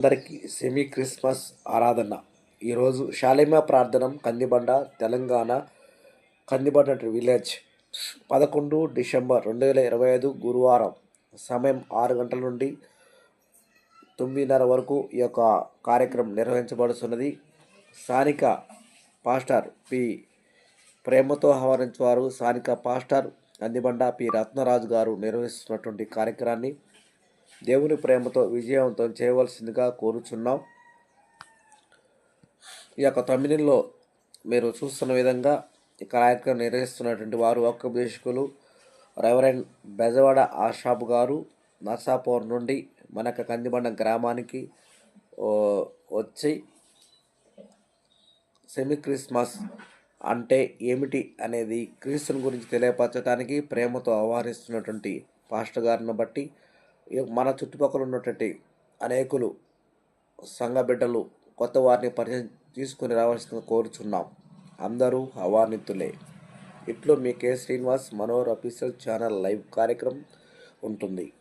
అందరికీ semi Christmas ఆరాధన. ఈరోజు శాలిమా ప్రార్థనం కందిబండ తెలంగాణ కందిబండ విలేజ్ పదకొండు డిసెంబర్ రెండు వేల ఇరవై ఐదు గురువారం సమయం ఆరు గంటల నుండి తొమ్మిదిన్నర వరకు ఈ యొక్క కార్యక్రమం నిర్వహించబడుతున్నది. స్థానిక పాస్టర్ పి. ప్రేమతో ఆహ్వానించేవారు స్థానిక పాస్టర్ కందిబండ పి. రత్నరాజు గారు నిర్వహిస్తున్నటువంటి కార్యక్రమాన్ని దేవుని ప్రేమతో విజయవంతం చేయవలసిందిగా కోరుచున్నాం. ఈ యొక్క తమిళంలో మీరు చూస్తున్న విధంగా ఈ కార్యక్రమం నిర్వహిస్తున్నటువంటి వారు ఉపదేశకులు రెవరెండ్ బెజవాడ ఆషాబ్ గారు నర్సాపూర్ నుండి మన యొక్క కందిబండ గ్రామానికి వచ్చి సెమీ క్రిస్మస్ అంటే ఏమిటి అనేది క్రీస్తుని గురించి తెలియపరచడానికి ప్రేమతో ఆహ్వానిస్తున్నటువంటి పాస్టర్ గారిని బట్టి మన చుట్టుపక్కల ఉన్నటువంటి అనేకులు సంఘ బిడ్డలు కొత్త వారిని పరిచయం తీసుకుని రావాల్సింది కోరుచున్నాం. అందరూ అవార్నితులే ఇట్లో మీ K. Srinivas Manohar official channel live కార్యక్రమం ఉంటుంది.